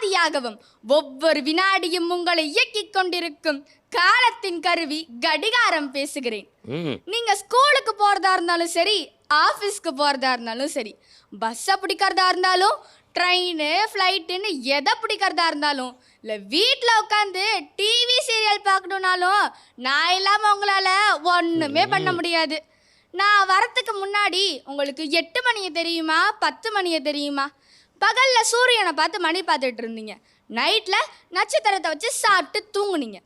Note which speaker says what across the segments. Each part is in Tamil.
Speaker 1: ஆதியாகவும் ஒவ்வொரு வினாடியும் உங்களை இயக்கிக் கொண்டிருக்கும் காலத்தின் கருவி கடிகாரம் பேசுகிறேன். நீங்க ஸ்கூலுக்கு போறதா இருந்தாலும் சரி ஆஃபீஸ்க்கு போறதா இருந்தாலும் சரி பஸ்ஸை பிடிக்கிறதா இருந்தாலும் ட்ரெயின் ஃப்ளைட்டுன்னு எதை பிடிக்கிறதா இருந்தாலும் இல்லை வீட்டில் உட்காந்து டிவி சீரியல் பார்க்கணுன்னாலும் நான் இல்லாமல் உங்களால் ஒன்றுமே பண்ண முடியாது. நான் வரத்துக்கு முன்னாடி உங்களுக்கு எட்டு மணியை தெரியுமா பத்து மணியை தெரியுமா? பகலில் சூரியனை பார்த்து மணி பார்த்துட்டு இருந்தீங்க. நைட்டில் நட்சத்திரத்தை வச்சு சாப்பிட்டு தூங்குனீங்க.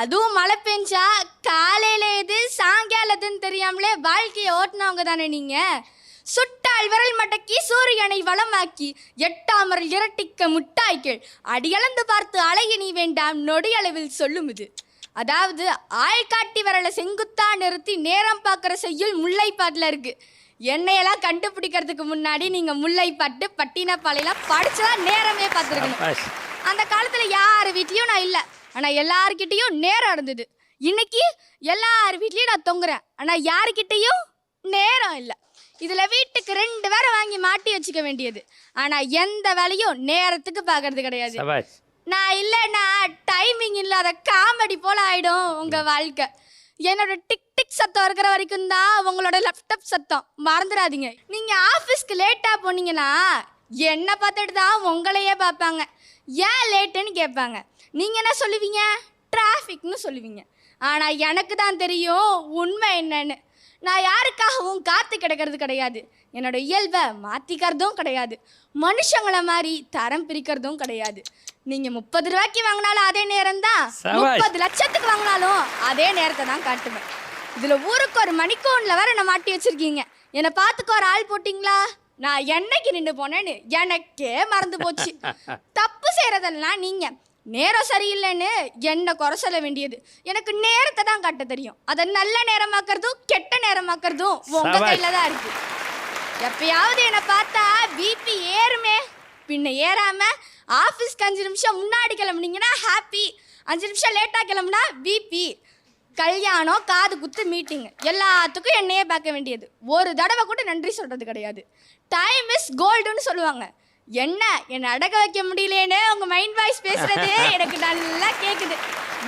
Speaker 1: அதுவும் மழை பெஞ்சா காலையில எது சாயங்காலத்துன்னு தெரியாமலே வாழ்க்கையை ஓட்டினவங்க தானே நீங்க? சுட்டால் விரல் மடக்கி சூரியனை வளமாக்கி எட்டாமரல் இரட்டிக்க முட்டாய்கள். அடியளந்து பார்த்து அழகி நீ வேண்டாம் நொடியளவில் சொல்லும் இது. அதாவது ஆள்காட்டி விரலை செங்குத்தா நிறுத்தி நேரம் பார்க்குற செய்யுள் முல்லைப்பாட்டில் இருக்கு. என்னையெல்லாம் கண்டுபிடிக்கிறதுக்கு முன்னாடி நீங்க முல்லைப்பாட்டு பட்டினப்பாளையெல்லாம் படிச்சுதான் நேரமே பார்த்துருக்கணும். அந்த காலத்துல யார் வீட்லயும் நான் இல்ல. ஆனா எல்லார்கிட்டயும் நேரம் இருந்தது. இன்னைக்கு எல்லார் வீட்லயும் நான் தொங்குறேன். ஆனா யாருக்கிட்டயும் நேரம் இல்ல. இதுல வீட்டுக்கு ரெண்டு பேரை வாங்கி மாட்டி வச்சுக்க வேண்டியது. ஆனா எந்த வேலையும் நேரத்துக்கு பார்க்கறது கிடையாது. நான் இல்லைன்னா டைமிங் இல்லாத காமெடி போல ஆயிடும் உங்க வாழ்க்கை. என்னோட டிக் டிக் சத்தம் இருக்கிற வரைக்கும் தான் உங்களோட லேப்டாப் சத்தம். மறந்துடாதீங்க. நீங்க ஆஃபீஸ்க்கு லேட்டா போனீங்கன்னா என்ன பார்த்துட்டு தான் உங்களையே பார்ப்பாங்க. ஏன் லேட்டுன்னு கேட்பாங்க. நீங்க என்ன சொல்லுவீங்க? டிராஃபிக்னு சொல்லுவீங்க. ஆனா எனக்கு தான் தெரியும் உண்மை என்னன்னு. நான் யாருக்காகவும் காத்து கிடக்கிறது கிடையாது. என்னோட இயல்பை மாற்றிக்கிறதும் கிடையாது. மனுஷங்களை மாதிரி தரம் பிரிக்கிறதும் கிடையாது. நீங்கள் முப்பது ரூபாய்க்கு வாங்கினாலும் அதே நேரம் தான். முப்பது லட்சத்துக்கு வாங்கினாலும் அதே நேரத்தை தான் காட்டுவேன். இதில் ஊருக்கு ஒரு மணிக்கோனில் வேற என்னை மாட்டி வச்சிருக்கீங்க. என்னை பார்த்துக்க ஒரு ஆள் போட்டிங்களா? நான் என்னைக்கு நின்று போனேன்னு எனக்கே மறந்து போச்சு. தப்பு செய்கிறதெல்லாம் நீங்கள் நேரம் சரியில்லைன்னு என்ன குறை சொல்ல வேண்டியது. எனக்கு நேரத்தை தான் காட்ட தெரியும். அதை நல்ல நேரமாக்குறதும் கெட்ட நேரமாக்குறதும் உங்க. கையில தான் இருக்கு. எப்பயாவது என்னை பார்த்தா பிபி ஏறுமே பின்ன ஏறாம ஆஃபீஸ்க்கு அஞ்சு நிமிஷம் முன்னாடி கிளம்புனீங்கன்னா ஹாப்பி அஞ்சு நிமிஷம் லேட்டாக கிளம்புனா பிபி கல்யாணம் காது குத்து மீட்டிங் எல்லாத்துக்கும் என்னையே பார்க்க வேண்டியது. ஒரு தடவை கூட நன்றி சொல்றது கிடையாது. டைம் இஸ் கோல்டுன்னு சொல்லுவாங்க. என்ன? என்னை அடக்க வைக்க முடியலேன்னு உங்க மைண்ட் வாய்ஸ் பேசுறது எனக்கு நல்லா கேட்குது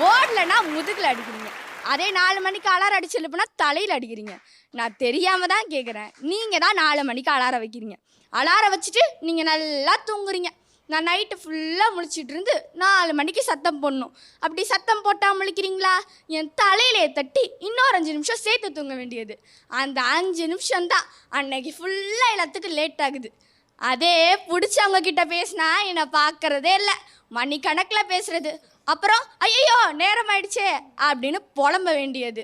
Speaker 1: போர்டில்னா முதுகில் அடிக்கிறீங்க. அதே நாலு மணிக்கு அலாரம் அடிச்சு எழுப்புனா தலையில் அடிக்கிறீங்க. நான் தெரியாம தான் கேட்குறேன் நீங்கள் தான் நாலு மணிக்கு அலாரம் வைக்கிறீங்க. அலாரம் வச்சுட்டு நீங்கள் நல்லா தூங்குறீங்க. நான் நைட்டு ஃபுல்லாக முழிச்சிட்டு இருந்து நாலு மணிக்கு சத்தம் போடணும். அப்படி சத்தம் போட்டால் முழிக்கிறீங்களா? என் தலையிலே தட்டி இன்னொரு அஞ்சு நிமிஷம் சேர்த்து தூங்க வேண்டியது. அந்த அஞ்சு நிமிஷம்தான். அன்னைக்கு ஃபுல்லாக எல்லாத்துக்கும் லேட் ஆகுது. அதே பிடிச்சவங்க கிட்ட பேசினா என்னை பார்க்கறதே இல்லை. மணிக்கணக்கில் பேசுறது. அப்புறம் ஐயோ நேரம் ஆயிடுச்சே அப்படின்னு புலம்ப வேண்டியது.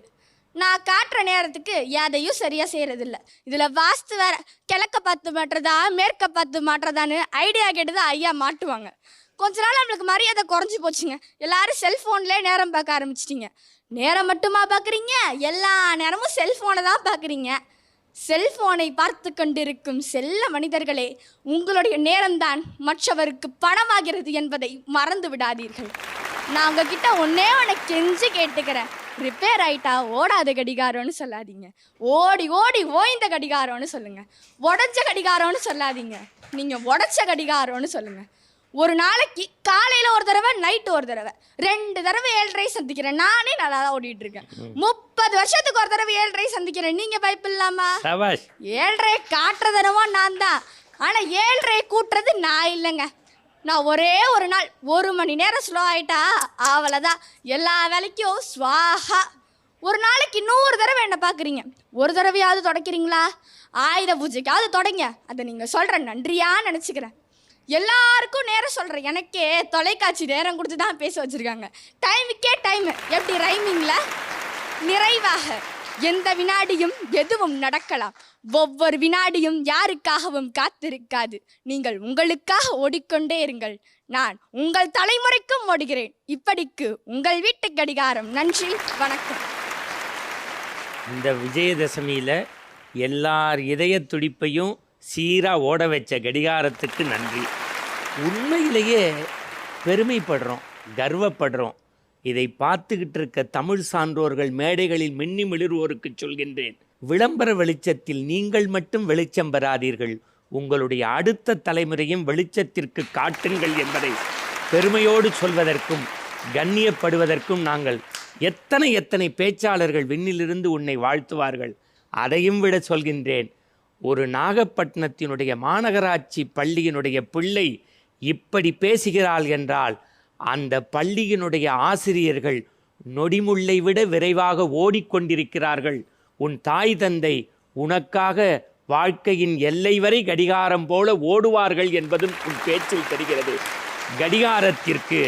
Speaker 1: நான் காட்டுற நேரத்துக்கு எதையும் சரியாக செய்கிறதில்ல இதில் வாஸ்து வேற கிழக்க பார்த்து மாட்டுறதா மேற்க பார்த்து மாட்டுறதான்னு ஐடியா கேட்டு தான் ஐயா மாட்டுவாங்க. கொஞ்ச நாள் நம்மளுக்கு மரியாதை குறைஞ்சி போச்சுங்க. எல்லாரும் செல்ஃபோன்லேயே நேரம் பார்க்க ஆரம்பிச்சிட்டிங்க. நேரம் மட்டுமா பார்க்குறீங்க? எல்லா நேரமும் செல்ஃபோனை தான் பார்க்குறீங்க? செல்போனை பார்த்து கொண்டிருக்கும் செல்ல மனிதர்களே உங்களுடைய நேரம்தான் மற்றவருக்கு பணமாகிறது என்பதை மறந்து விடாதீர்கள். நான் உங்ககிட்ட ஒன்னே ஒன்று கெஞ்சு கேட்டுக்கிறேன். ரிப்பேர் ஆயிட்டா ஓடாத கடிகாரம்னு சொல்லாதீங்க. ஓடி ஓடி ஓய்ந்த கடிகாரம்னு சொல்லுங்க. உடஞ்ச கடிகாரம்னு சொல்லாதீங்க. நீங்க உடச்ச கடிகாரம்னு சொல்லுங்க. ஒரு நாளைக்கு காலையில ஒரு தடவை நைட்டு ஒரு தடவை. ரெண்டு தடவை ஏழரை சந்திக்கிறேன். நானே நல்லா தான் ஓடிட்டு இருக்கேன். முப்பது வருஷத்துக்கு ஒரு தடவை ஏழரை சந்திக்கிறேன். நீங்க பயப்பில்லாமா?
Speaker 2: சபாஷ்.
Speaker 1: ஏழரை காட்டுறதனமோ நான் தான். ஆனா ஏழரை கூட்டுறது நான் இல்லைங்க. நான் ஒரே ஒரு நாள் ஒரு மணி நேரம் ஸ்லோ ஆயிட்டா அவ்வளோதான் எல்லா வேலைக்கும் ஸ்வாஹா ஒரு நாளைக்கு நூறு தடவை என்ன பார்க்குறீங்க. ஒரு தடவையாவது தொடக்கிறீங்களா? ஆயுத பூஜைக்காவது தொடங்க. அதை நீங்கள் சொல்கிற நன்றியா நினச்சிக்கிறேன். எல்லாருக்கும் நேரம் சொல்கிறேன் எனக்கே தொலைக்காட்சி நேரம் கொடுத்து தான் பேச வச்சுருக்காங்க. டைமுக்கே டைம் எப்படி ரைமிங்கில் நிறைவாக. எந்த வினாடியும் எதுவும் நடக்கலாம். ஒவ்வொரு வினாடியும் யாருக்காகவும் காத்திருக்காது. நீங்கள் உங்களுக்காக ஓடிக்கொண்டே இருங்கள். நான் உங்கள் தலைமுறைக்கும் ஓடுகிறேன். இப்படிக்கு உங்கள் வீட்டு கடிகாரம். நன்றி. வணக்கம்.
Speaker 2: இந்த விஜயதசமியில் எல்லார் இதய துடிப்பையும் சீராக ஓட வச்ச கடிகாரத்துக்கு நன்றி. உண்மையிலேயே பெருமைப்படுறோம் கர்வப்படுறோம். இதை பார்த்துக்கிட்டு இருக்க தமிழ் சான்றோர்கள் மேடைகளில் மின்னி மிளிர்வோருக்கு சொல்கின்றேன் விளம்பர வெளிச்சத்தில் நீங்கள் மட்டும் வெளிச்சம் பெறாதீர்கள். உங்களுடைய அடுத்த தலைமுறையும் வெளிச்சத்திற்கு காட்டுங்கள் என்பதை பெருமையோடு சொல்வதற்கும் கண்ணியப்படுவதற்கும் நாங்கள் எத்தனை எத்தனை பேச்சாளர்கள் விண்ணிலிருந்து உன்னை வாழ்த்துவார்கள் அதையும் விட சொல்கின்றேன். ஒரு நாகப்பட்டினத்தினுடைய மாநகராட்சி பள்ளியினுடைய பிள்ளை இப்படி பேசுகிறாள் என்றால் அந்த பள்ளியினுடைய ஆசிரியர்கள் நொடிமுள்ளை விட விரைவாக ஓடிக்கொண்டிருக்கிறார்கள். உன் தாய் தந்தை உனக்காக வாழ்க்கையின் எல்லை வரை கடிகாரம் போல ஓடுவார்கள் என்பதும் உன் பேச்சில் தெரிகிறது. கடிகாரத்திற்கு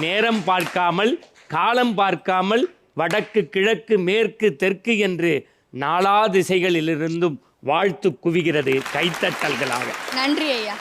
Speaker 2: நேரம் பார்க்காமல் காலம் பார்க்காமல் வடக்கு கிழக்கு மேற்கு தெற்கு என்று நாலா திசைகளிலிருந்தும் வாழ்த்து குவிகிறது கைத்தட்டல்களாக.
Speaker 1: நன்றி ஐயா.